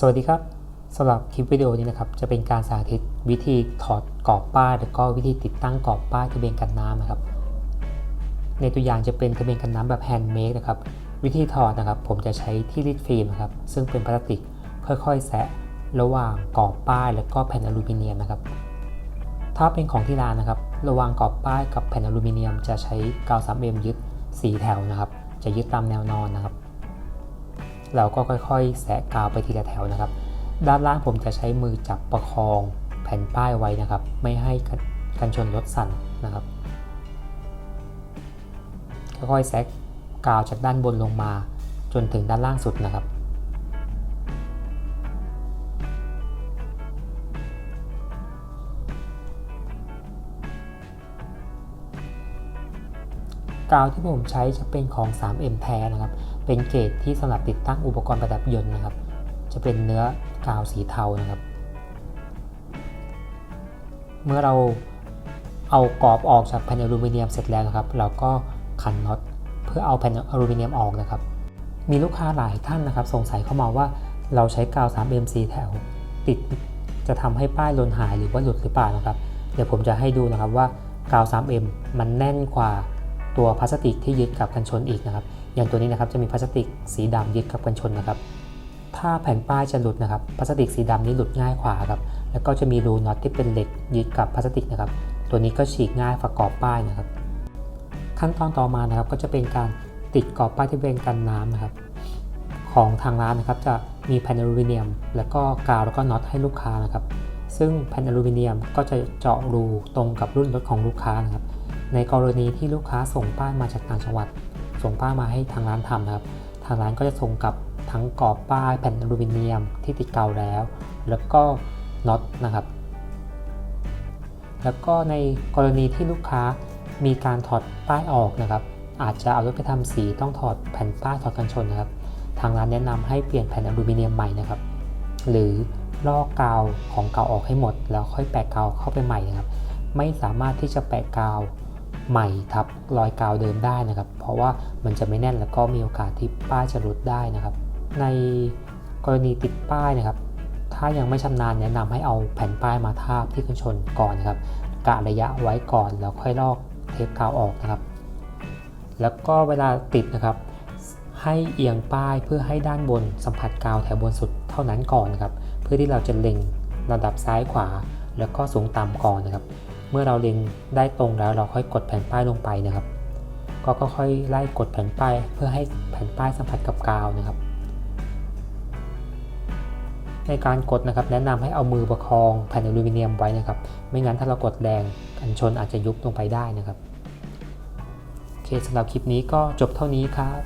สวัสดีครับสำหรับคลิปวิดีโอนี้นะครับจะเป็นการสาธิตวิธีถอดกรอบป้ายแล้วก็วิธีติดตั้งกรอบป้ายทะเบียนกันน้ำนะครับ ในตัวอย่างจะเป็นทะเบียนกันน้ำแบบแฮนด์เมดนะครับวิธีถอดนะครับ ผมจะใช้ที่รีดฟิล์มนะครับซึ่งเป็นพลาสติกค่อยๆแสะระหว่างกรอบป้ายแล้วก็แผ่นอลูมิเนียมนะครับ ถ้าเป็นของที่ร้านนะครับ ระหว่างกรอบป้ายกับแผ่นอลูมิเนียม จะใช้กาว 3M ยึด 4 แถวนะครับ จะยึดตามแนวนอนนะครับ เราก็ค่อยๆ แสะกาวไปทีละแถวนะครับ ด้านล่างผมจะใช้มือจับประคองแผ่นป้ายไว้นะครับ ไม่ให้กันชนรถสั่นนะครับ ค่อยๆแซกกาวจากด้านบนลงมาจนถึงด้านล่างสุดนะครับ กาวที่ผมใช้จะเป็นของ 3M แท้นะครับ เป็นเกรดที่สำหรับติดตั้งอุปกรณ์ประดับยนต์นะครับ จะเป็นเนื้อกาวสีเทานะครับ เมื่อเราเอากรอบออกจากแผ่นอลูมิเนียมเสร็จแล้วนะครับ เราก็ขันน็อตเพื่อเอาแผ่นอลูมิเนียมออกนะครับ มีลูกค้าหลายท่านนะครับ สงสัยเข้ามาว่าเราใช้กาว 3M สีแถว ติดจะทำให้ป้ายหล่นหายหรือว่าหลุดหรือเปล่านะครับ เดี๋ยวผมจะให้ดูนะครับว่ากาว 3M มันแน่นกว่า ตัวพลาสติกที่ยึดกับกันชนอีกนะครับ อย่างตัวนี้นะครับจะมีพลาสติกสีดำยึดกับกันชนนะครับ ถ้าแผ่นป้ายจะหลุดนะครับพลาสติกสีดำนี้หลุดง่ายกว่าครับแล้วก็จะมีรูน็อตที่เป็นเหล็กยึดกับพลาสติกนะครับ ตัวนี้ก็ฉีกง่ายฝักกรอบป้ายนะครับ ขั้นตอนต่อมานะครับก็จะเป็นการติดกรอบป้ายที่เป็นกันน้ำนะครับ ของทางร้านนะครับจะมีแผ่นอลูมิเนียม แล้วก็กาวแล้วก็น็อตให้ลูกค้านะครับ ซึ่งแผ่นอลูมิเนียมก็จะเจาะรูตรงกับรุ่นรถของลูกค้านะครับ ในกรณีที่ลูกค้าส่งป้ายมาจากต่างจังหวัด ส่งป้ายมาให้ทางร้านทำนะครับ ทางร้านก็จะส่งกับทั้งกรอบป้ายแผ่นอลูมิเนียมที่ติดกาวแล้ว แล้วก็น็อตนะครับ แล้วก็ในกรณีที่ลูกค้ามีการถอดป้ายออกนะครับ อาจจะเอารถไปทำสีต้องถอดแผ่นป้ายถอดกันชนนะครับ ทางร้านแนะนำให้เปลี่ยนแผ่นอลูมิเนียมใหม่นะครับ หรือลอกกาวของเก่าออกให้หมด แล้วค่อยแปะกาวเข้าไปใหม่นะครับ ไม่สามารถที่จะแปะกาว ใหม่ทับรอยกาวเดิมได้นะครับ เพราะว่ามันจะไม่แน่นแล้วก็มีโอกาสที่ป้ายจะหลุดได้นะครับ ในกรณีติดป้ายนะครับ ถ้ายังไม่ชำนาญแนะนำให้เอาแผ่นป้ายมาทาบที่กันชนก่อนนะครับกะระยะไว้ก่อนแล้วค่อยลอกเทปกาวออกนะครับ แล้วก็เวลาติดนะครับ ให้เอียงป้ายเพื่อให้ด้านบนสัมผัสกาวแถวบนสุดเท่านั้นก่อนนะครับ เพื่อที่เราจะเล็งระดับซ้ายขวา แล้วก็สูงต่ำก่อนนะครับ เมื่อเราเล็งได้ตรงแล้วเราค่อยกดแผ่นป้ายลงไปนะครับ ก็ค่อยๆไล่กดแผ่นป้ายเพื่อให้แผ่นป้ายสัมผัสกับกาวนะครับ ในการกดนะครับแนะนำให้เอามือประคองแผ่นอลูมิเนียมไว้นะครับ ไม่งั้นถ้าเรากดแรงกันชนอาจจะยุบลงไปได้นะครับโอเคสำหรับคลิปนี้ก็จบเท่านี้ครับ